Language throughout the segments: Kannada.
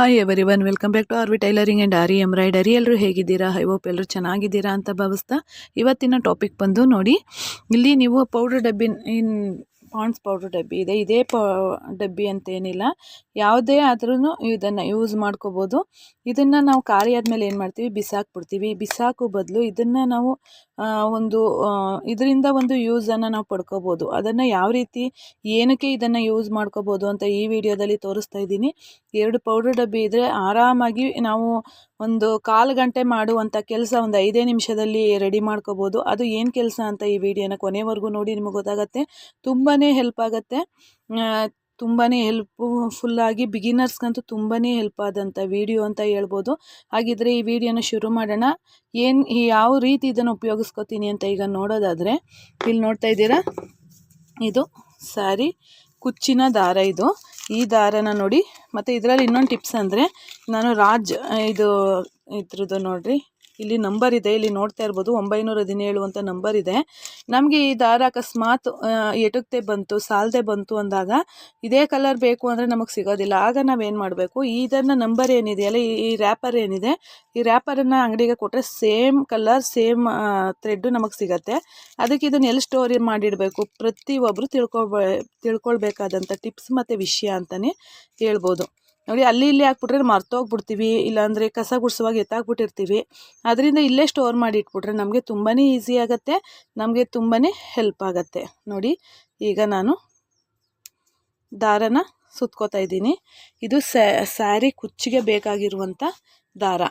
Hi everyone welcome back to R V tailoring and aari embroidery ಎಲ್ಲರೂ ಹೇಗಿದ್ದೀರಾ? ಐ ಹೋಪ್ ಎಲ್ಲರೂ ಚೆನ್ನಾಗಿದ್ದೀರಾ ಅಂತ ಭಾವಿಸ್ತಾ ಇವತ್ತಿನ ಟಾಪಿಕ್ ಬಂದು ನೋಡಿ. ಇಲ್ಲಿ ನೀವು ಪೌಡ್ರ್ ಡಬ್ಬಿ ಇನ್ ಪಾಂಡ್ಸ್ ಪೌಡ್ರ್ ಡಬ್ಬಿ ಇದೆ. ಇದೇ ಪ, ಡಬ್ಬಿ ಅಂತೇನಿಲ್ಲ. ಯಾವುದೇ ಆದ್ರೂ ಇದನ್ನು ಯೂಸ್ ಮಾಡ್ಕೋಬೋದು. ಇದನ್ನು ನಾವು ಖಾಲಿ ಆದಮೇಲೆ ಏನು ಮಾಡ್ತೀವಿ? ಬಿಸಾಕ್ಬಿಡ್ತೀವಿ. ಬಿಸಾಕೋ ಬದಲು ಇದನ್ನು ನಾವು ಒಂದು ಇದರಿಂದ ಒಂದು ಯೂಸನ್ನು ನಾವು ಪಡ್ಕೋಬೋದು. ಅದನ್ನು ಯಾವ ರೀತಿ, ಏನಕ್ಕೆ ಇದನ್ನು ಯೂಸ್ ಮಾಡ್ಕೋಬೋದು ಅಂತ ಈ ವಿಡಿಯೋದಲ್ಲಿ ತೋರಿಸ್ತಾ ಇದ್ದೀನಿ. ಎರಡು ಪೌಡ್ರ್ ಡಬ್ಬಿ ಇದ್ದರೆ ಆರಾಮಾಗಿ ನಾವು ಒಂದು ಕಾಲು ಗಂಟೆ ಮಾಡುವಂಥ ಕೆಲಸ ಒಂದು ಐದೇ ನಿಮಿಷದಲ್ಲಿ ರೆಡಿ ಮಾಡ್ಕೋಬೋದು. ಅದು ಏನು ಕೆಲಸ ಅಂತ ಈ ವಿಡಿಯೋನ ಕೊನೆವರೆಗೂ ನೋಡಿ ನಿಮಗೆ ಗೊತ್ತಾಗತ್ತೆ. ತುಂಬಾ ಹೆಲ್ಪ್ ಆಗುತ್ತೆ. ತುಂಬಾ ಹೆಲ್ಪ್ಫುಲ್ಲಾಗಿ ಬಿಗಿನರ್ಸ್ಗಂತೂ ತುಂಬಾ ಹೆಲ್ಪ್ ಆದಂಥ ವಿಡಿಯೋ ಅಂತ ಹೇಳ್ಬೋದು. ಹಾಗಿದ್ರೆ ಈ ವಿಡಿಯೋನ ಶುರು ಮಾಡೋಣ. ಏನು ಯಾವ ರೀತಿ ಇದನ್ನು ಉಪಯೋಗಿಸ್ಕೊತೀನಿ ಅಂತ ಈಗ ನೋಡೋದಾದರೆ, ಇಲ್ಲಿ ನೋಡ್ತಾ ಇದ್ದೀರಾ? ಇದು ಸ್ಯಾರಿ ಕುಚ್ಚಿನ ದಾರ ಇದು. ಈ ದಾರನ ನೋಡಿ, ಮತ್ತು ಇದರಲ್ಲಿ ಇನ್ನೊಂದು ಟಿಪ್ಸ್ ಅಂದರೆ, ನಾನು ರಾಜ್, ಇದು ಇದ್ರದ್ದು ನೋಡಿರಿ. ಇಲ್ಲಿ ನಂಬರ್ ಇದೆ. ಇಲ್ಲಿ ನೋಡ್ತಾ ಇರ್ಬೋದು ಒಂಬೈನೂರ ಹದಿನೇಳು ಅಂತ ನಂಬರ್ ಇದೆ. ನಮಗೆ ಈ ದಾರ ಅಕಸ್ಮಾತ್ ಎಟುಕ್ತೆ ಬಂತು, ಸಾಲದೆ ಬಂತು ಅಂದಾಗ ಇದೇ ಕಲರ್ ಬೇಕು ಅಂದರೆ ನಮಗೆ ಸಿಗೋದಿಲ್ಲ. ಆಗ ನಾವೇನು ಮಾಡಬೇಕು? ಇದನ್ನು ನಂಬರ್ ಏನಿದೆಯಲ್ಲ ಈ- ರ್ಯಾಪರ್ ಏನಿದೆ, ಈ ರ್ಯಾಪರನ್ನು ಅಂಗಡಿಗೆ ಕೊಟ್ಟರೆ ಸೇಮ್ ಕಲರ್ ಸೇಮ್ ಥ್ರೆಡ್ಡು ನಮಗೆ ಸಿಗತ್ತೆ. ಅದಕ್ಕೆ ಇದನ್ನು ಎಲ್ಲಿ ಸ್ಟೋರಿ ಮಾಡಿಡಬೇಕು? ಪ್ರತಿಯೊಬ್ಬರು ತಿಳ್ಕೊಬೇ ತಿಳ್ಕೊಳ್ಬೇಕಾದಂಥ ಟಿಪ್ಸ್ ಮತ್ತು ವಿಷಯ ಅಂತಲೇ ಹೇಳ್ಬೋದು. ನೋಡಿ, ಅಲ್ಲಿ ಇಲ್ಲಿ ಹಾಕ್ಬಿಟ್ರೆ ಮರ್ತೋಗ್ಬಿಡ್ತೀವಿ ಇಲ್ಲಾಂದರೆ ಕಸ ಗುಡಿಸುವಾಗ ಎತ್ತಾಕ್ಬಿಟ್ಟಿರ್ತೀವಿ ಅದರಿಂದ ಇಲ್ಲೇ ಸ್ಟೋರ್ ಮಾಡಿ ಇಟ್ಬಿಟ್ರೆ ನಮಗೆ ತುಂಬಾ ಈಸಿ ಆಗುತ್ತೆ, ನಮಗೆ ತುಂಬಾ ಹೆಲ್ಪ್ ಆಗುತ್ತೆ. ನೋಡಿ, ಈಗ ನಾನು ದಾರನ ಸುತ್ಕೋತಾ ಇದ್ದೀನಿ. ಇದು ಸ್ಯಾರಿ ಕುಚ್ಚಿಗೆ ಬೇಕಾಗಿರುವಂಥ ದಾರ.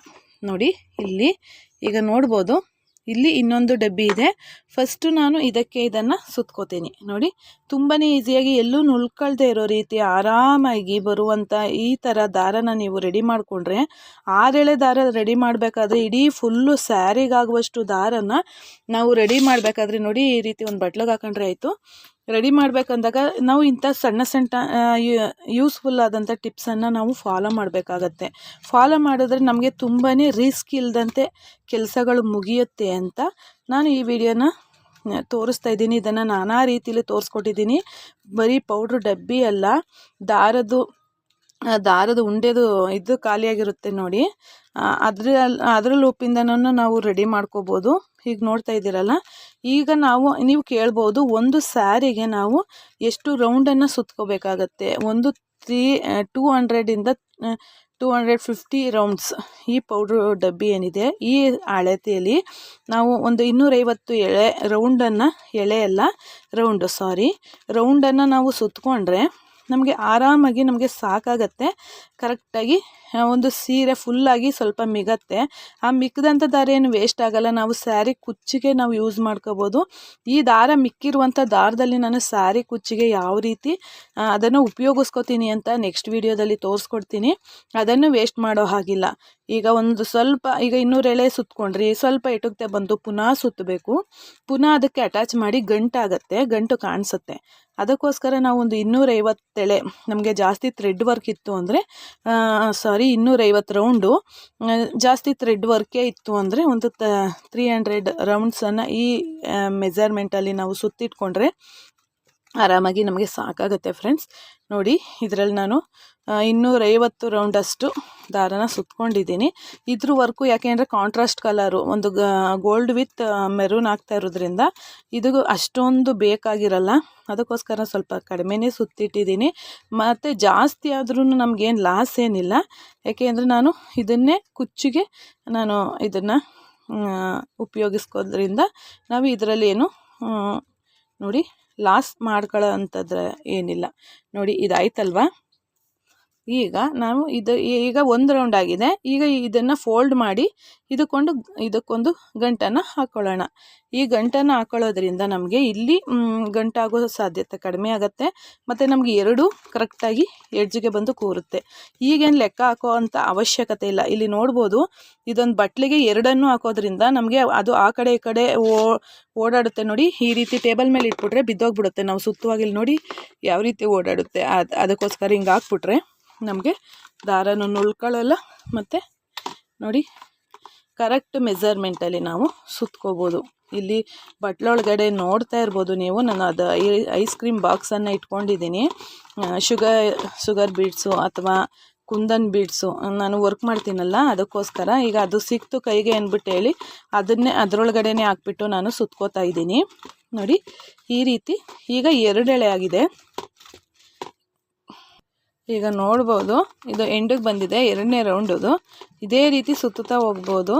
ನೋಡಿ, ಇಲ್ಲಿ ಈಗ ನೋಡ್ಬೋದು ಇಲ್ಲಿ ಇನ್ನೊಂದು ಡಬ್ಬಿ ಇದೆ. ಫಸ್ಟು ನಾನು ಇದಕ್ಕೆ ಇದನ್ನು ಸುತ್ಕೋತೀನಿ. ನೋಡಿ ತುಂಬಾ ಈಸಿಯಾಗಿ ಎಲ್ಲೂ ನುಳ್ಕೊಳ್ದೇ ಇರೋ ರೀತಿ ಆರಾಮಾಗಿ ಬರುವಂಥ ಈ ಥರ ದಾರನ ನೀವು ರೆಡಿ ಮಾಡಿಕೊಂಡ್ರೆ, ಆರೆಳೆ ದಾರ ರೆಡಿ ಮಾಡಬೇಕಾದ್ರೆ ಇಡೀ ಫುಲ್ಲು ಸ್ಯಾರಿಗಾಗುವಷ್ಟು ದಾರನ ನಾವು ರೆಡಿ ಮಾಡಬೇಕಾದ್ರೆ ನೋಡಿ ಈ ರೀತಿ ಒಂದು ಬಟ್ಲಗೆ ಹಾಕೊಂಡ್ರೆ ಆಯಿತು. ರೆಡಿ ಮಾಡಬೇಕಂದಾಗ ನಾವು ಇಂಥ ಸಣ್ಣ ಸಣ್ಣ ಯೂಸ್ಫುಲ್ ಆದಂಥ ಟಿಪ್ಸನ್ನು ನಾವು ಫಾಲೋ ಮಾಡಬೇಕಾಗತ್ತೆ. ಫಾಲೋ ಮಾಡಿದ್ರೆ ನಮಗೆ ತುಂಬಾ ರಿಸ್ಕ್ ಇಲ್ಲದಂತೆ ಕೆಲಸಗಳು ಮುಗಿಯುತ್ತೆ ಅಂತ ನಾನು ಈ ವಿಡಿಯೋನ ತೋರಿಸ್ತಾ ಇದ್ದೀನಿ. ಇದನ್ನು ನಾನಾ ರೀತಿಯಲ್ಲಿ ತೋರಿಸ್ಕೊಟ್ಟಿದ್ದೀನಿ. ಬರೀ ಪೌಡ್ರ್ ಡಬ್ಬಿ ಅಲ್ಲ, ದಾರದ್ದು ದಾರದ ಉಂಡೆದು ಇದು ಖಾಲಿಯಾಗಿರುತ್ತೆ ನೋಡಿ. ಅದ್ರ ಅದ್ರ ಲೂಪಿಂದನೂ ನಾವು ರೆಡಿ ಮಾಡ್ಕೋಬೋದು. ಈಗ ನೋಡ್ತಾ ಇದ್ದೀರಲ್ಲ? ಈಗ ನಾವು, ನೀವು ಕೇಳ್ಬೋದು ಒಂದು ಸ್ಯಾರಿಗೆ ನಾವು ಎಷ್ಟು ರೌಂಡನ್ನು ಸುತ್ಕೋಬೇಕಾಗತ್ತೆ? ಒಂದು ತ್ರೀ ಟೂ ಹಂಡ್ರೆಡಿಂದ ಟೂ ಹಂಡ್ರೆಡ್ ಫಿಫ್ಟಿ ರೌಂಡ್ಸ್ ಈ ಪೌಡ್ರ್ ಡಬ್ಬಿ ಏನಿದೆ, ಈ ಅಳತೆಯಲ್ಲಿ ನಾವು ಒಂದು ಇನ್ನೂರೈವತ್ತು ಎಳೆ ರೌಂಡನ್ನು ಎಳೆ ಅಲ್ಲ ರೌಂಡು ಸಾರಿ ರೌಂಡನ್ನು ನಾವು ಸುತ್ಕೊಂಡ್ರೆ ನಮಗೆ ಆರಾಮಾಗಿ ನಮಗೆ ಸಾಕಾಗತ್ತೆ. ಕರೆಕ್ಟಾಗಿ ಒಂದು ಸೀರೆ ಫುಲ್ಲಾಗಿ ಸ್ವಲ್ಪ ಮಿಗತ್ತೆ. ಆ ಮಿಕ್ಕಿದಂಥ ದಾರ ಏನು ವೇಸ್ಟ್ ಆಗಲ್ಲ. ನಾವು ಸ್ಯಾರಿ ಕುಚ್ಚಿಗೆ ನಾವು ಯೂಸ್ ಮಾಡ್ಕೋಬೋದು. ಈ ದಾರ ಮಿಕ್ಕಿರುವಂಥ ದಾರದಲ್ಲಿ ನಾನು ಸ್ಯಾರಿ ಕುಚ್ಚಿಗೆ ಯಾವ ರೀತಿ ಅದನ್ನು ಉಪಯೋಗಿಸ್ಕೊತೀನಿ ಅಂತ ನೆಕ್ಸ್ಟ್ ವಿಡಿಯೋದಲ್ಲಿ ತೋರಿಸ್ಕೊಡ್ತೀನಿ. ಅದನ್ನು ವೇಸ್ಟ್ ಮಾಡೋ ಹಾಗಿಲ್ಲ. ಈಗ ಒಂದು ಸ್ವಲ್ಪ, ಈಗ ಇನ್ನೂರು ಎಳೆ ಸುತ್ಕೊಂಡ್ರಿ, ಸ್ವಲ್ಪ ಎಟುಕ್ತೆ ಬಂದು ಪುನಃ ಸುತ್ತಬೇಕು. ಪುನಃ ಅದಕ್ಕೆ ಅಟ್ಯಾಚ್ ಮಾಡಿ ಗಂಟಾಗತ್ತೆ, ಗಂಟು ಕಾಣಿಸುತ್ತೆ. ಅದಕ್ಕೋಸ್ಕರ ನಾವು ಒಂದು ಇನ್ನೂರೈವತ್ತು ಎಳೆ ನಮಗೆ ಜಾಸ್ತಿ ಥ್ರೆಡ್ ವರ್ಕ್ ಇತ್ತು ಅಂದರೆ ಸಾರಿ ಇನ್ನೂರೈವತ್ತು ರೌಂಡು ಜಾಸ್ತಿ ಥ್ರೆಡ್ ವರ್ಕೇ ಇತ್ತು ಅಂದರೆ ಒಂದು ತ ತ್ರೀ ಹಂಡ್ರೆಡ್ ರೌಂಡ್ಸನ್ನು ಈ ಮೆಜರ್ಮೆಂಟಲ್ಲಿ ನಾವು ಸುತ್ತಿಟ್ಕೊಂಡ್ರೆ ಆರಾಮಾಗಿ ನಮಗೆ ಸಾಕಾಗುತ್ತೆ ಫ್ರೆಂಡ್ಸ್. ನೋಡಿ, ಇದರಲ್ಲಿ ನಾನು ಇನ್ನೂರೈವತ್ತು ರೌಂಡಷ್ಟು ದಾರನ ಸುತ್ಕೊಂಡಿದ್ದೀನಿ. ಇದ್ರ ವರ್ಕು ಯಾಕೆಂದರೆ ಕಾಂಟ್ರಾಸ್ಟ್ ಕಲರು, ಒಂದು ಗೋಲ್ಡ್ ವಿತ್ ಮೆರೂನ್ ಆಗ್ತಾ ಇರೋದ್ರಿಂದ ಇದು ಅಷ್ಟೊಂದು ಬೇಕಾಗಿರಲ್ಲ. ಅದಕ್ಕೋಸ್ಕರ ಸ್ವಲ್ಪ ಕಡಿಮೆನೇ ಸುತ್ತಿಟ್ಟಿದ್ದೀನಿ. ಮತ್ತು ಜಾಸ್ತಿ ಆದ್ರೂ ನಮಗೇನು ಲಾಸ್ ಏನಿಲ್ಲ. ಯಾಕೆಂದರೆ ನಾನು ಇದನ್ನೇ ಕುಚ್ಚಿಗೆ ನಾನು ಇದನ್ನು ಉಪಯೋಗಿಸ್ಕೋದ್ರಿಂದ ನಾವು ಇದರಲ್ಲಿ ಏನು ನೋಡಿ ಲಾಸ್ ಮಾಡ್ಕೊಳ್ಳೋ ಅಂಥದ್ದು ಏನಿಲ್ಲ. ನೋಡಿ ಇದಾಯ್ತಲ್ವಾ? ಈಗ ನಾವು ಇದು ಈಗ ಒಂದು ರೌಂಡ್ ಆಗಿದೆ. ಈಗ ಇದನ್ನು ಫೋಲ್ಡ್ ಮಾಡಿ ಇದಕ್ಕೊಂದು ಇದಕ್ಕೊಂದು ಗಂಟನ್ನು ಹಾಕ್ಕೊಳ್ಳೋಣ ಈ ಗಂಟನ್ನು ಹಾಕೊಳ್ಳೋದ್ರಿಂದ ನಮಗೆ ಇಲ್ಲಿ ಗಂಟಾಗೋ ಸಾಧ್ಯತೆ ಕಡಿಮೆ ಆಗುತ್ತೆ. ಮತ್ತು ನಮಗೆ ಎರಡು ಕರೆಕ್ಟಾಗಿ ಎಡ್ಜಿಗೆ ಬಂದು ಕೂರುತ್ತೆ. ಈಗೇನು ಲೆಕ್ಕ ಹಾಕೋ ಅಂತ ಅವಶ್ಯಕತೆ ಇಲ್ಲ. ಇಲ್ಲಿ ನೋಡ್ಬೋದು, ಇದೊಂದು ಬಟ್ಲಿಗೆ ಎರಡನ್ನು ಹಾಕೋದ್ರಿಂದ ನಮಗೆ ಅದು ಆ ಕಡೆ ಈ ಕಡೆ ಓಡಾಡುತ್ತೆ ನೋಡಿ. ಈ ರೀತಿ ಟೇಬಲ್ ಮೇಲೆ ಇಟ್ಬಿಟ್ರೆ ಬಿದ್ದೋಗ್ಬಿಡುತ್ತೆ. ನಾವು ಸುತ್ತುವಾಗಿಲ್ಲಿ ನೋಡಿ ಯಾವ ರೀತಿ ಓಡಾಡುತ್ತೆ. ಅದು, ಅದಕ್ಕೋಸ್ಕರ ಹಿಂಗೆ ಹಾಕ್ಬಿಟ್ರೆ ನಮಗೆ ದಾರನೂ ನುಳ್ಕೊಳ್ಳಲ್ಲ. ಮತ್ತು ನೋಡಿ ಕರೆಕ್ಟ್ ಮೆಜರ್ಮೆಂಟಲ್ಲಿ ನಾವು ಸುತ್ಕೋಬೋದು. ಇಲ್ಲಿ ಬಟ್ಲೊಳಗಡೆ ನೋಡ್ತಾ ಇರ್ಬೋದು ನೀವು. ನಾನು ಅದು ಐಸ್ ಕ್ರೀಮ್ ಬಾಕ್ಸನ್ನು ಇಟ್ಕೊಂಡಿದ್ದೀನಿ. ಶುಗರ್ ಶುಗರ್ ಬೀಡ್ಸು ಅಥವಾ ಕುಂದನ್ ಬೀಡ್ಸು ನಾನು ವರ್ಕ್ ಮಾಡ್ತೀನಲ್ಲ, ಅದಕ್ಕೋಸ್ಕರ ಈಗ ಅದು ಸಿಕ್ತು ಕೈಗೆ ಅಂದ್ಬಿಟ್ಟು ಹೇಳಿ, ಅದನ್ನೇ ಅದರೊಳಗಡೆನೇ ಹಾಕ್ಬಿಟ್ಟು ನಾನು ಸುತ್ಕೋತಾ ಇದ್ದೀನಿ. ನೋಡಿ, ಈ ರೀತಿ ಈಗ ಎರಡೆಳೆ ಆಗಿದೆ. ಈಗ ನೋಡ್ಬೋದು, ಇದು ಎಂಡಿಗೆ ಬಂದಿದೆ, ಎರಡನೇ ರೌಂಡದು ಇದೇ ರೀತಿ ಸುತ್ತುತ್ತಾ ಹೋಗ್ಬೋದು.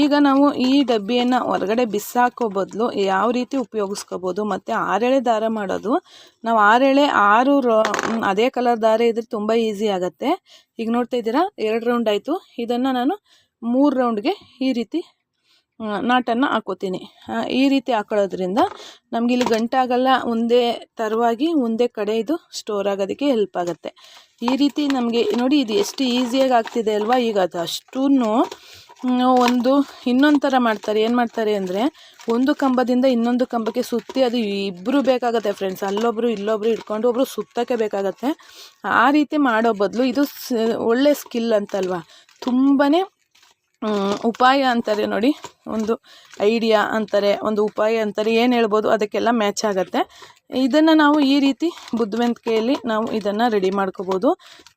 ಈಗ ನಾವು ಈ ಡಬ್ಬಿಯನ್ನು ಹೊರಗಡೆ ಬಿಸಾಕೋ ಬದಲು ಯಾವ ರೀತಿ ಉಪಯೋಗಿಸ್ಕೋಬೋದು, ಮತ್ತು ಆರೆಳೆ ದಾರ ಮಾಡೋದು. ನಾವು ಆರೆಳೆ ಆರು ರೋ ಅದೇ ಕಲರ್ ದಾರ ಇದ್ರೆ ತುಂಬ ಈಸಿ ಆಗುತ್ತೆ. ಈಗ ನೋಡ್ತಾ ಇದ್ದೀರಾ? ಎರಡು ರೌಂಡ್ ಆಯಿತು. ಇದನ್ನು ನಾನು ಮೂರು ರೌಂಡ್ಗೆ ಈ ರೀತಿ ನಾಟನ್ನು ಹಾಕೋತೀನಿ. ಈ ರೀತಿ ಹಾಕೊಳ್ಳೋದ್ರಿಂದ ನಮಗೆ ಇಲ್ಲಿ ಗಂಟಾಗಲ್ಲ, ಒಂದೇ ತರವಾಗಿ ಒಂದೇ ಕಡೆ ಇದು ಸ್ಟೋರ್ ಆಗೋದಕ್ಕೆ ಹೆಲ್ಪ್ ಆಗುತ್ತೆ. ಈ ರೀತಿ ನಮಗೆ, ನೋಡಿ ಇದು ಎಷ್ಟು ಈಸಿಯಾಗಿ ಆಗ್ತಿದೆ ಅಲ್ವಾ? ಈಗ ಅದು ಅಷ್ಟೂ ಒಂದು ಇನ್ನೊಂದು ಥರ ಮಾಡ್ತಾರೆ. ಏನು ಮಾಡ್ತಾರೆ ಅಂದರೆ, ಒಂದು ಕಂಬದಿಂದ ಇನ್ನೊಂದು ಕಂಬಕ್ಕೆ ಸುತ್ತಿ ಅದು ಇಬ್ಬರು ಬೇಕಾಗುತ್ತೆ ಫ್ರೆಂಡ್ಸ್ ಅಲ್ಲೊಬ್ರು, ಇಲ್ಲೊಬ್ರು ಇಟ್ಕೊಂಡು ಒಬ್ಬರು ಸುತ್ತಕ್ಕೆ ಬೇಕಾಗತ್ತೆ. ಆ ರೀತಿ ಮಾಡೋ ಬದಲು ಇದು ಒಳ್ಳೆ ಸ್ಕಿಲ್ ಅಂತಲ್ವಾ? ತುಂಬಾ ಉಪಾಯ ಅಂತಾರೆ ನೋಡಿ, ಒಂದು ಐಡಿಯಾ ಅಂತಾರೆ, ಒಂದು ಉಪಾಯ ಅಂತಾರೆ, ಏನು ಹೇಳ್ಬೋದು ಅದಕ್ಕೆಲ್ಲ ಮ್ಯಾಚ್ ಆಗುತ್ತೆ. ಇದನ್ನು ನಾವು ಈ ರೀತಿ ಬುದ್ಧಿವಂತಿಕೆಯಲ್ಲಿ ನಾವು ಇದನ್ನು ರೆಡಿ ಮಾಡ್ಕೋಬೋದು.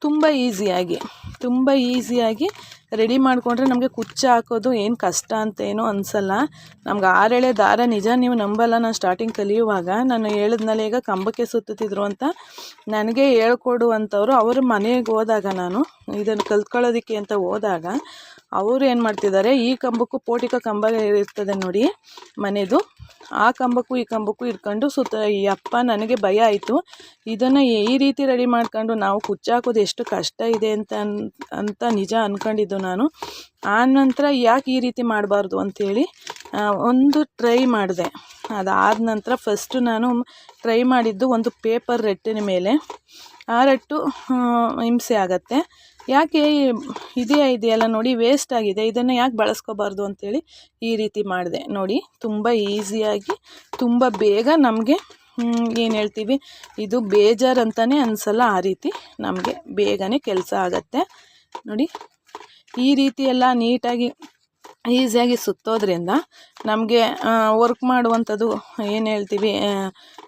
ತುಂಬ ಈಸಿಯಾಗಿ ತುಂಬ ಈಸಿಯಾಗಿ ರೆಡಿ ಮಾಡಿಕೊಂಡ್ರೆ ನಮಗೆ ಕುಚ್ಚ ಹಾಕೋದು ಏನು ಕಷ್ಟ ಅಂತ ಏನೂ ಅನಿಸಲ್ಲ. ನಮ್ಗೆ ಆರೇಳೆ ದಾರ ನಿಜ ನೀವು ನಂಬಲ್ಲ, ನಾನು ಸ್ಟಾರ್ಟಿಂಗ್ ಕಲಿಯುವಾಗ. ನಾನು ಹೇಳಿದ್ಮೇಲೆ ಈಗ ಕಂಬಕ್ಕೆ ಸುತ್ತುತ್ತಿದ್ರು ಅಂತ. ನನಗೆ ಹೇಳ್ಕೊಡುವಂಥವ್ರು ಅವರು ಮನೆಗೆ ಹೋದಾಗ ನಾನು, ಇದನ್ನು ಕಲ್ತ್ಕೊಳ್ಳೋದಕ್ಕೆ ಅಂತ ಹೋದಾಗ ಅವರು ಏನು ಮಾಡ್ತಿದ್ದಾರೆ, ಈ ಕಂಬಕ್ಕೂ ಪೋಟಿಕ ಕಂಬ ಇರ್ತದೆ ನೋಡಿ ಮನೆದು. ಆ ಕಂಬಕ್ಕೂ ಈ ಕಂಬಕ್ಕೂ ಇಟ್ಕೊಂಡು ಸುತ್ತ, ಈ ಅಪ್ಪ ನನಗೆ ಭಯ ಆಯಿತು. ಇದನ್ನು ಈ ರೀತಿ ರೆಡಿ ಮಾಡ್ಕೊಂಡು ನಾವು ಕುಚ್ಚಾಕೋದು ಎಷ್ಟು ಕಷ್ಟ ಇದೆ ಅಂತ ಅಂತ ನಿಜ ಅಂದ್ಕೊಂಡಿದ್ದು ನಾನು. ಆ ನಂತರ ಯಾಕೆ ಈ ರೀತಿ ಮಾಡಬಾರ್ದು ಅಂಥೇಳಿ ಒಂದು ಟ್ರೈ ಮಾಡಿದೆ. ಅದಾದ ನಂತರ ಫಸ್ಟು ನಾನು ಟ್ರೈ ಮಾಡಿದ್ದು ಒಂದು ಪೇಪರ್ ರೆಟ್ಟಿನ ಮೇಲೆ. ಆ ರಟ್ಟು ಹಿಂಸೆ ಆಗತ್ತೆ. ಯಾಕೆ ಇದೇ ಇದೆಯಲ್ಲ ನೋಡಿ ವೇಸ್ಟ್ ಆಗಿದೆ. ಇದನ್ನು ಯಾಕೆ ಬಳಸ್ಕೋಬಾರ್ದು ಅಂಥೇಳಿ ಈ ರೀತಿ ಮಾಡಿದೆ. ನೋಡಿ, ತುಂಬ ಈಸಿಯಾಗಿ ತುಂಬ ಬೇಗ ನಮಗೆ ಏನು ಹೇಳ್ತೀವಿ? ಇದು ಬೇಜಾರು ಅಂತಲೇ ಅನಿಸಲ್ಲ ಆ ರೀತಿ ನಮಗೆ ಬೇಗನೆ ಕೆಲಸ ಆಗತ್ತೆ. ನೋಡಿ, ಈ ರೀತಿ ಎಲ್ಲ ನೀಟಾಗಿ ಈಸಿಯಾಗಿ ಸುತ್ತೋದ್ರಿಂದ ನಮಗೆ ವರ್ಕ್ ಮಾಡುವಂಥದ್ದು, ಏನು ಹೇಳ್ತೀವಿ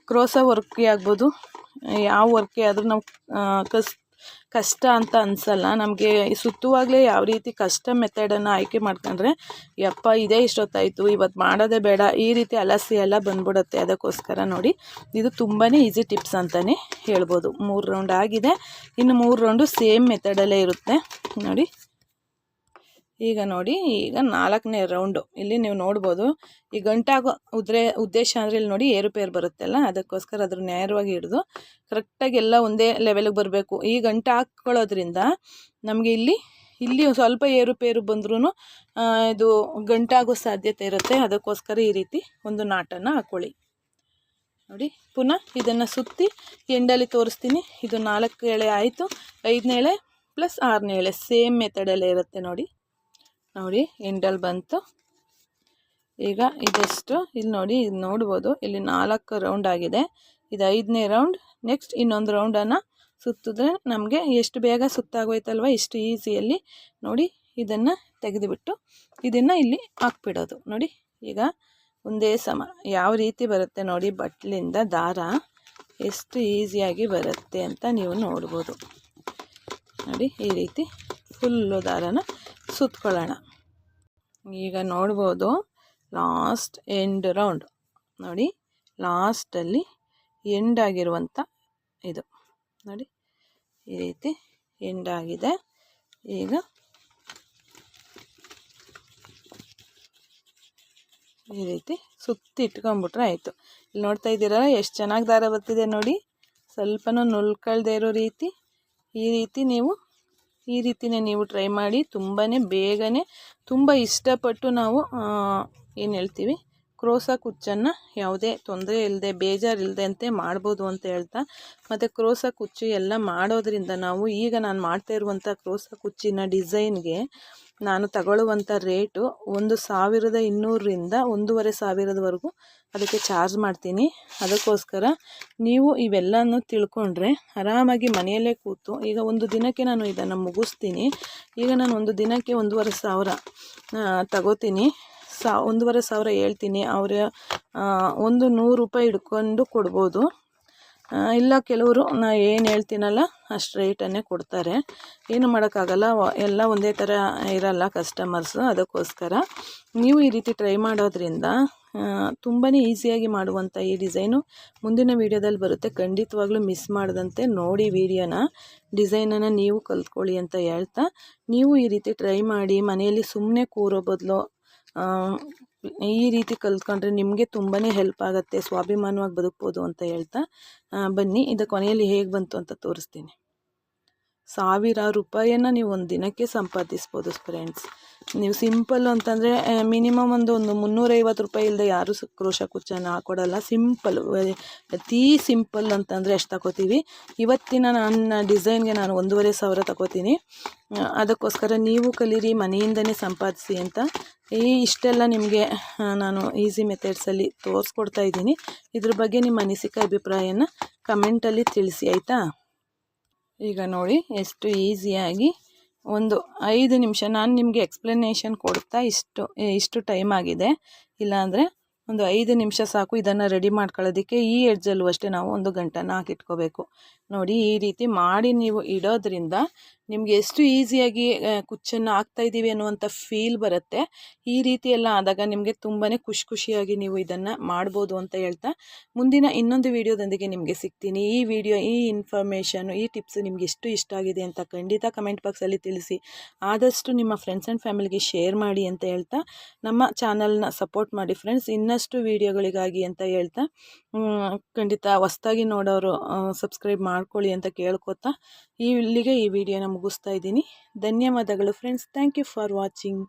ಕ್ರೋಸ ವರ್ಕೇ ಆಗ್ಬೋದು. ಯಾವ ವರ್ಕೇ ಆದರೂ ನಾವು ಕಸ್ ಕಷ್ಟ ಅಂತ ಅನಿಸಲ್ಲ. ನಮಗೆ ಸುತ್ತುವಾಗಲೇ ಯಾವ ರೀತಿ ಕಷ್ಟ ಮೆಥಡನ್ನು ಆಯ್ಕೆ ಮಾಡ್ಕೊಂಡ್ರೆ, ಯಪ್ಪ, ಇದೇ ಇಷ್ಟೊತ್ತಾಯಿತು ಇವತ್ತು ಮಾಡೋದೇ ಬೇಡ, ಈ ರೀತಿ ಅಲಸಿ ಎಲ್ಲ ಬಂದ್ಬಿಡುತ್ತೆ. ಅದಕ್ಕೋಸ್ಕರ ನೋಡಿ, ಇದು ತುಂಬಾ ಈಸಿ ಟಿಪ್ಸ್ ಅಂತಲೇ ಹೇಳ್ಬೋದು. ಮೂರು ರೌಂಡ್ ಆಗಿದೆ. ಇನ್ನು ಮೂರು ರೌಂಡು ಸೇಮ್ ಮೆಥಡಲ್ಲೇ ಇರುತ್ತೆ. ನೋಡಿ. ಈಗ ನೋಡಿ, ಈಗ ನಾಲ್ಕನೇ ರೌಂಡು ಇಲ್ಲಿ ನೀವು ನೋಡ್ಬೋದು, ಈ ಗಂಟಾಗೋ ಉದ್ರೆ, ಉದ್ದೇಶ ಅಂದರೆ ಇಲ್ಲಿ ನೋಡಿ ಏರುಪೇರು ಬರುತ್ತಲ್ಲ ಅದಕ್ಕೋಸ್ಕರ ಅದ್ರ ನ್ಯಾಯವಾಗಿ ಹಿಡಿದು ಕರೆಕ್ಟಾಗಿ ಎಲ್ಲ ಒಂದೇ ಲೆವೆಲಿಗೆ ಬರಬೇಕು. ಈ ಗಂಟೆ ಹಾಕ್ಕೊಳ್ಳೋದ್ರಿಂದ ನಮಗೆ ಇಲ್ಲಿ ಇಲ್ಲಿ ಸ್ವಲ್ಪ ಏರುಪೇರು ಬಂದ್ರೂ ಇದು ಗಂಟಾಗೋ ಸಾಧ್ಯತೆ ಇರುತ್ತೆ. ಅದಕ್ಕೋಸ್ಕರ ಈ ರೀತಿ ಒಂದು ನಾಟನ್ನು ಹಾಕ್ಕೊಳ್ಳಿ ನೋಡಿ, ಪುನಃ ಇದನ್ನು ಸುತ್ತಿ ಎಂಡಲ್ಲಿ ತೋರಿಸ್ತೀನಿ. ಇದು ನಾಲ್ಕು ಎಳೆ ಆಯಿತು, ಐದನೇ ಎಳೆ ಪ್ಲಸ್ ಆರನೇ ಎಳೆ. ಸೇಮ್ ಮೆಥಡಲ್ಲೇ ಇರುತ್ತೆ ನೋಡಿ. ನೋಡಿ ಎಂಡಲ್ಲಿ ಬಂತು. ಈಗ ಇದೆಷ್ಟು? ಇಲ್ಲಿ ನೋಡಿ, ಇದು ನೋಡ್ಬೋದು. ಇಲ್ಲಿ ನಾಲ್ಕು ರೌಂಡ್ ಆಗಿದೆ. ಇದು ಐದನೇ ರೌಂಡ್ ನೆಕ್ಸ್ಟ್ ಇನ್ನೊಂದು ರೌಂಡನ್ನು ಸುತ್ತಿದ್ರೆ ನಮಗೆ ಎಷ್ಟು ಬೇಗ ಸುತ್ತಾಗೋಯ್ತಲ್ವ, ಇಷ್ಟು ಈಸಿಯಲ್ಲಿ ನೋಡಿ ಇದನ್ನು ತೆಗೆದುಬಿಟ್ಟು ಇದನ್ನು ಇಲ್ಲಿ ಹಾಕ್ಬಿಡೋದು. ನೋಡಿ, ಈಗ ಒಂದೇ ಸಮ. ಯಾವ ರೀತಿ ಬರುತ್ತೆ ನೋಡಿ, ಬಟ್ಲಿಂದ ದಾರ ಎಷ್ಟು ಈಸಿಯಾಗಿ ಬರುತ್ತೆ ಅಂತ ನೀವು ನೋಡ್ಬೋದು. ನೋಡಿ, ಈ ರೀತಿ ಫುಲ್ಲು ದಾರನ ಸುತ್ಕೊಳ್ಳೋಣ. ಈಗ ನೋಡ್ಬೋದು, ಲಾಸ್ಟ್ ಎಂಡ್ ರೌಂಡ್. ನೋಡಿ ಲಾಸ್ಟಲ್ಲಿ ಎಂಡ್ ಆಗಿರುವಂಥ ಇದು. ನೋಡಿ, ಈ ರೀತಿ ಎಂಡ್ ಆಗಿದೆ. ಈಗ ಈ ರೀತಿ ಸುತ್ತಿ ಇಟ್ಕೊಂಡ್ಬಿಟ್ರೆ ಆಯಿತು. ಇಲ್ಲಿ ನೋಡ್ತಾ ಇದ್ದೀರಲ್ಲ, ಎಷ್ಟು ಚೆನ್ನಾಗಿ ದಾರ ಬರ್ತಿದೆ ನೋಡಿ. ಸ್ವಲ್ಪನೂ ನುಲ್ಕಳ್ದೇ ಇರೋ ರೀತಿ. ಈ ರೀತಿ ನೀವು ಈ ರೀತಿನೇ ನೀವು ಟ್ರೈ ಮಾಡಿ ತುಂಬಾ ಬೇಗನೆ, ತುಂಬ ಇಷ್ಟಪಟ್ಟು ನಾವು ಏನು ಹೇಳ್ತೀವಿ, ಕ್ರೋಸ ಕುಚ್ಚನ್ನು ಯಾವುದೇ ತೊಂದರೆ ಇಲ್ಲದೆ ಬೇಜಾರಿಲ್ಲದೆ ಅಂತೆ ಮಾಡ್ಬೋದು ಅಂತ ಹೇಳ್ತಾ, ಮತ್ತು ಕ್ರೋಸಾ ಕುಚ್ಚು ಎಲ್ಲ ಮಾಡೋದ್ರಿಂದ ನಾವು ಈಗ ನಾನು ಮಾಡ್ತಾ ಇರುವಂಥ ಕ್ರೋಸಾ ಕುಚ್ಚಿನ ಡಿಸೈನ್ಗೆ ನಾನು ತಗೊಳ್ಳುವಂಥ ರೇಟು ಒಂದು ಸಾವಿರದ ಇನ್ನೂರರಿಂದ ಒಂದೂವರೆ ಸಾವಿರದವರೆಗೂ ಅದಕ್ಕೆ ಚಾರ್ಜ್ ಮಾಡ್ತೀನಿ. ಅದಕ್ಕೋಸ್ಕರ ನೀವು ಇವೆಲ್ಲನೂ ತಿಳ್ಕೊಂಡ್ರೆ ಆರಾಮಾಗಿ ಮನೆಯಲ್ಲೇ ಕೂತು ಈಗ ಒಂದು ದಿನಕ್ಕೆ ನಾನು ಇದನ್ನು ಮುಗಿಸ್ತೀನಿ. ಈಗ ನಾನು ಒಂದು ದಿನಕ್ಕೆ ಒಂದೂವರೆ ಸಾವಿರ ತಗೋತೀನಿ. ಸಾ, ಒಂದೂವರೆ ಸಾವಿರ ಹೇಳ್ತೀನಿ. ಅವರ ಒಂದು ನೂರು ರೂಪಾಯಿ ಹಿಡ್ಕೊಂಡು ಕೊಡ್ಬೋದು. ಇಲ್ಲ ಕೆಲವರು, ನಾ ಏನು ಹೇಳ್ತೀನಲ್ಲ, ಅಷ್ಟು ರೇಟನ್ನೇ ಕೊಡ್ತಾರೆ. ಏನು ಮಾಡೋಕ್ಕಾಗಲ್ಲ ಎಲ್ಲ ಒಂದೇ ಥರ ಇರಲ್ಲ ಕಸ್ಟಮರ್ಸು ಅದಕ್ಕೋಸ್ಕರ. ನೀವು ಈ ರೀತಿ ಟ್ರೈ ಮಾಡೋದ್ರಿಂದ ತುಂಬಾ ಈಸಿಯಾಗಿ ಮಾಡುವಂಥ ಈ ಡಿಸೈನು ಮುಂದಿನ ವೀಡಿಯೋದಲ್ಲಿ ಬರುತ್ತೆ. ಖಂಡಿತವಾಗ್ಲೂ ಮಿಸ್ ಮಾಡದಂತೆ ನೋಡಿ ವೀಡಿಯೋನ ಡಿಸೈನನ್ನು ನೀವು ಕಲ್ತ್ಕೊಳ್ಳಿ ಅಂತ ಹೇಳ್ತಾ, ನೀವು ಈ ರೀತಿ ಟ್ರೈ ಮಾಡಿ, ಮನೆಯಲ್ಲಿ ಸುಮ್ಮನೆ ಕೂರೋ ಬದಲು ಈ ರೀತಿ ಕಲ್ತ್ಕೊಂಡ್ರೆ ನಿಮಗೆ ತುಂಬಾ ಹೆಲ್ಪ್ ಆಗುತ್ತೆ. ಸ್ವಾಭಿಮಾನವಾಗಿ ಬದುಕ್ಬೋದು ಅಂತ ಹೇಳ್ತಾ ಬನ್ನಿ, ಇದು ಕೊನೆಯಲ್ಲಿ ಹೇಗೆ ಬಂತು ಅಂತ ತೋರಿಸ್ತೀನಿ. ಸಾವಿರಾರು ರೂಪಾಯಿಯನ್ನು ನೀವು ಒಂದು ದಿನಕ್ಕೆ ಸಂಪಾದಿಸ್ಬೋದು ಫ್ರೆಂಡ್ಸ್ ನೀವು ಸಿಂಪಲ್ ಅಂತಂದರೆ ಮಿನಿಮಮ್ ಒಂದು ಒಂದು ಮುನ್ನೂರೈವತ್ತು ರೂಪಾಯಿ ಇಲ್ಲದೆ ಯಾರು ಕ್ರೋಶ ಕುಚ್ಚನ್ನು ಹಾಕೊಡಲ್ಲ ಸಿಂಪಲ್ ಅತೀ ಸಿಂಪಲ್ ಅಂತಂದರೆ ಎಷ್ಟು ತಗೋತೀವಿ. ಇವತ್ತಿನ ನನ್ನ ಡಿಸೈನ್ಗೆ ನಾನು ಒಂದೂವರೆ ಸಾವಿರ ತಗೋತೀನಿ. ಅದಕ್ಕೋಸ್ಕರ ನೀವು ಕಲೀರಿ, ಮನೆಯಿಂದನೇ ಸಂಪಾದಿಸಿ ಅಂತ. ಈ, ಇಷ್ಟೆಲ್ಲ ನಿಮಗೆ ನಾನು ಈಸಿ ಮೆಥಡ್ಸಲ್ಲಿ ತೋರಿಸ್ಕೊಡ್ತಾ ಇದ್ದೀನಿ. ಇದ್ರ ಬಗ್ಗೆ ನಿಮ್ಮ ಅನಿಸಿಕೆ, ಅಭಿಪ್ರಾಯನ ಕಮೆಂಟಲ್ಲಿ ತಿಳಿಸಿ, ಆಯಿತಾ? ಈಗ ನೋಡಿ ಎಷ್ಟು ಈಸಿಯಾಗಿ ಒಂದು ಐದು ನಿಮಿಷ. ನಾನು ನಿಮಗೆ ಎಕ್ಸ್ಪ್ಲನೇಷನ್ ಕೊಡ್ತಾ ಇಷ್ಟು ಇಷ್ಟು ಟೈಮ್ ಆಗಿದೆ. ಇಲ್ಲಾಂದರೆ ಒಂದು ಐದು ನಿಮಿಷ ಸಾಕು ಇದನ್ನು ರೆಡಿ ಮಾಡ್ಕೊಳ್ಳೋದಕ್ಕೆ. ಈ ಎಡ್ಜಲ್ಲೂ ಅಷ್ಟೇ ನಾವು ಒಂದು ಗಂಟೆನ ಹಾಕಿಟ್ಕೋಬೇಕು. ನೋಡಿ ಈ ರೀತಿ ಮಾಡಿ ನೀವು ಇಡೋದ್ರಿಂದ ನಿಮಗೆ ಎಷ್ಟು ಈಸಿಯಾಗಿ ಕುಚ್ಚನ್ನು ಹಾಕ್ತಾ ಇದ್ದೀವಿ ಅನ್ನುವಂಥ ಫೀಲ್ ಬರುತ್ತೆ. ಈ ರೀತಿ ಎಲ್ಲ ಆದಾಗ ನಿಮಗೆ ತುಂಬಾ ಖುಷಿ ಖುಷಿಯಾಗಿ ನೀವು ಇದನ್ನು ಮಾಡ್ಬೋದು ಅಂತ ಹೇಳ್ತಾ ಮುಂದಿನ ಇನ್ನೊಂದು ವಿಡಿಯೋದೊಂದಿಗೆ ನಿಮಗೆ ಸಿಗ್ತೀನಿ. ಈ ವಿಡಿಯೋ, ಈ ಇನ್ಫಾರ್ಮೇಷನು ಈ ಟಿಪ್ಸ್ ನಿಮ್ಗೆ ಎಷ್ಟು ಇಷ್ಟ ಆಗಿದೆ ಅಂತ ಖಂಡಿತ ಕಮೆಂಟ್ ಬಾಕ್ಸಲ್ಲಿ ತಿಳಿಸಿ. ಆದಷ್ಟು ನಿಮ್ಮ ಫ್ರೆಂಡ್ಸ್ ಆ್ಯಂಡ್ ಫ್ಯಾಮಿಲಿಗೆ ಶೇರ್ ಮಾಡಿ ಅಂತ ಹೇಳ್ತಾ, ನಮ್ಮ ಚಾನಲ್ನ ಸಪೋರ್ಟ್ ಮಾಡಿ ಫ್ರೆಂಡ್ಸ್. ಇನ್ನಷ್ಟು ವೀಡಿಯೋಗಳಿಗಾಗಿ ಅಂತ ಹೇಳ್ತಾ ಖಂಡಿತ ಹೊಸ್ದಾಗಿ ನೋಡೋರು ಸಬ್ಸ್ಕ್ರೈಬ್ ಮಾಡ್ಕೊಳ್ಳಿ ಅಂತ ಕೇಳ್ಕೊತಾ ಇಲ್ಲಿಗೆ ಈ ವಿಡಿಯೋನ ಮುಗಿಸ್ತಾ ಇದ್ದೀನಿ. ಧನ್ಯವಾದಗಳು friends thank you for watching